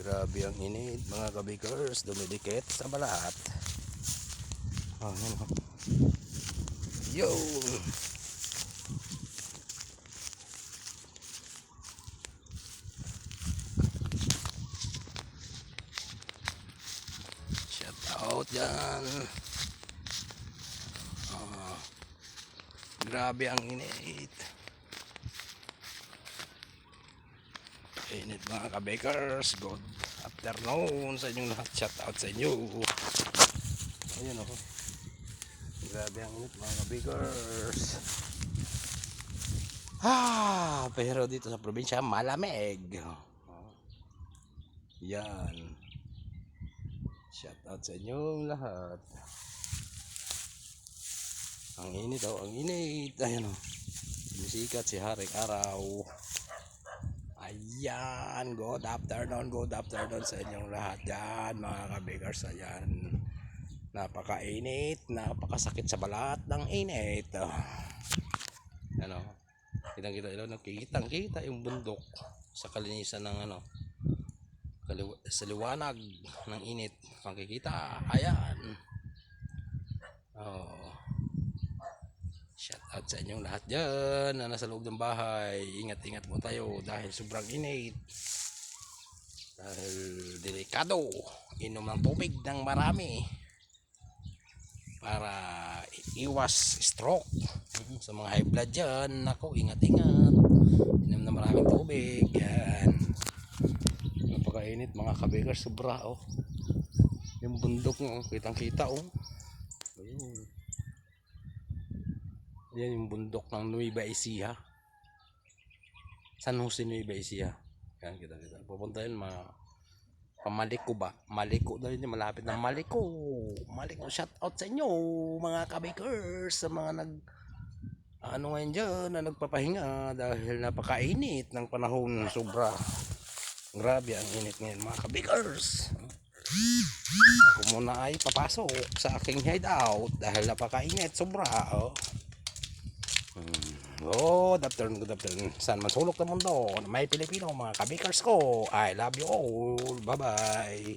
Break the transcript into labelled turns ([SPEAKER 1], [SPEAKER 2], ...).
[SPEAKER 1] Grabe ang init mga kabikers. Dumidikit sa balat. Oh, yan oh. Yun. Shout out yan. Ah, grabe ang init. Init mga kabakers. Good afternoon sa inyong lahat. Shout out sa inyo. Ayan ako. Grabe ang init mga kabakers. Ah, pero dito sa probinsya malamig. Oh. Yan. Shout out sa inyong lahat. Ang init daw, ang init. Ayan o. Sumisikat si Haring Araw. Ayan, good afternoon, good afternoon sa inyong lahat dyan, mga kabigars. Ayan, napakainit, napakasakit sa balat ng init. Oh. Ano, kitang kita ilaw, nakikitang kita yung bundok sa kalinisan ng ano, sa liwanag ng init. Makikita, ayan. Oh. Shout out sa inyong lahat dyan na nasa loob ng bahay. Ingat-ingat po tayo dahil sobrang init. Dahil delikado. Inom ng tubig ng marami. Para iwas stroke. Mhm, Sa mga high blood dyan, nako, ingat-ingat. Inom ng maraming tubig. Yan. Napakainit mga kabigars. Sobra oh. Yung bundok mo, kitang-kita oh. Ayun. Yan yung bundok ng Nueva Ecija. San Jose Nueva Ecija. Yan kita kita. Pupunta yun mga Pamaliko ba? Maliko daw yun malapit ng Maliko. Maliko shout out sa inyo mga kabikers sa mga nag ano ngayon dyan na nagpapahinga dahil napakainit ng panahon sobra. Grabe ang init ngayon mga kabikers. Ako muna ay papasok sa aking hideout dahil napakainit sobra. Oh. Afternoon, good afternoon. Saan man sulok ng mundo, may Pilipino, mga kabikers ko. I love you all. Bye-bye.